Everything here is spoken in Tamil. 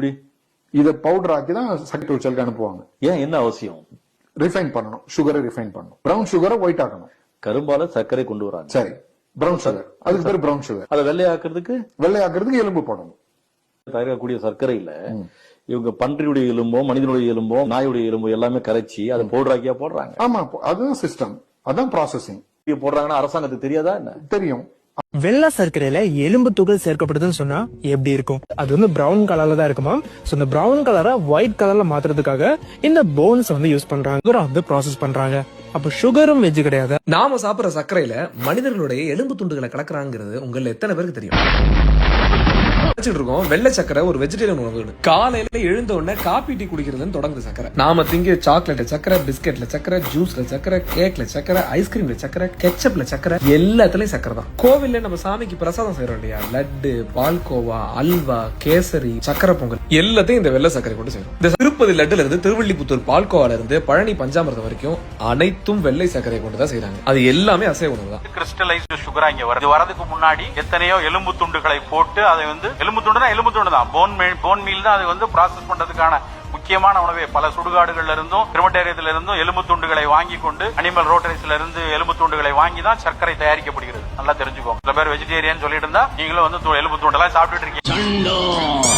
எப்படி? இதை பவுடர் ஆக்கி தான் சக்கரை தொழிற்சாலைக்கு அனுப்புவாங்க. ஏன்? என்ன அவசியம்? ரிஃபைன் பண்ணணும். சுகரை ரிஃபைன் பண்ணணும். பிரவுன் சுகரை ஒயிட் ஆக்கணும். கரும்பால சர்க்கரை கொண்டு வராங்க. சரி. பிரவுன் சுகர் அதுக்கு பேர் பிரவுன் சுகர் அதை வெள்ளையாக்குறதுக்கு? வெள்ளை ஆக்குறதுக்கு எலும்பு போடணும். தயாரிக்கக்கூடிய சர்க்கரையில இவங்க பன்றியுடைய எலும்போ மனிதனுடைய எலும்போ நாயுடைய எலும்போ எல்லாமே கரைச்சி அதை பவுடராக்கியா போடுறாங்க. ஆமா அதுதான் சிஸ்டம் அதான் ப்ராசஸிங் போடுறாங்கன்னா அரசாங்கத்துக்கு தெரியாதா என்ன? தெரியும். வெள்ளை சர்க்கரையில எலும்பு துகள் சேர்க்கப்படுதுன்னு சொன்னா எப்படி இருக்கும்? அது வந்து பிரவுன் கலர்ல தான் இருக்குமா? சோ இந்த பிரவுன் கலரை ஒயிட் கலர்ல மாத்துறதுக்காக இந்த போன்ஸ் வந்து யூஸ் பண்றாங்க. வந்து ப்ராசஸ் பண்றாங்க. அப்ப சுகரும் வெஜ் கிடையாது. நாம சாப்பிடுற சர்க்கரையில மனிதர்களுடைய எலும்பு துண்டுகளை கலக்குறாங்கிறது உங்களுக்கு எத்தனை பேருக்கு தெரியும்? படிச்சுட்டு இருக்கோம் வெள்ளை சக்கரை ஒரு வெஜிடேரியன் உணவு காலையில எழுந்த உடனே காபி டீ குடிக்கிறதுன்னு தொடங்குது சக்கரை. நாம திங்க சாக்லேட்ல சக்கரை பிஸ்கெட்ல சக்கரை ஜூஸ்ல சக்கரை கேக்ல சக்கரை ஐஸ்கிரீம்ல சக்கரை கெச்சப்ல சக்கரை எல்லாத்துலயும் சக்கரை தான். கோவில்ல நம்ம சாமிக்கு பிரசாதம் செய்யறோம் இல்லையா? லட்டு பால்கோவா அல்வா கேசரி சக்கரை பொங்கல். எல்லாத்தையும் இந்த வெள்ளை சக்கரை கொண்டு செய்யறோம் இந்த திருப்பதி லட்டுல இருந்து திருவள்ளிபுத்தூர் பால்கோவால இருந்து பழனி பஞ்சாமிர்தம் வரைக்கும் அனைத்தும் வெள்ளை சக்கரை கொண்டு தான் செய்யறாங்க அது எல்லாமே அசைவ உணவு தான். கிறிஸ்டலைஸ்டு சுகரா இங்க வருது. வரதுக்கு முன்னாடி எத்தனையோ எலும்பு துண்டுகளை போட்டு அதை வந்து எலும்பு துண்டுனா எலும்பு துண்டு தான் போன் போன் மீல் தான் அது வந்து ப்ராசஸ் பண்றதுக்கான முக்கியமான உணவே. பல சுடுகாடுகள்ல இருந்தும் கிரிமட்டேரியத்துல இருந்தும் எலும்பு துண்டுகளை வாங்கி கொண்டு அனிமல் ரோட்டரிஸ்ல இருந்து எலும்பு துண்டுகளை வாங்கி தான் சர்க்கரை தயாரிக்கப்படுகிறது. நல்லா தெரிஞ்சுக்கோங்க. சில பேர் வெஜிடேரியன் சொல்லிட்டு இருந்தா நீங்களும் வந்து எலும்பு துண்டெல்லாம் சாப்பிட்டுட்டு இருக்கீங்க.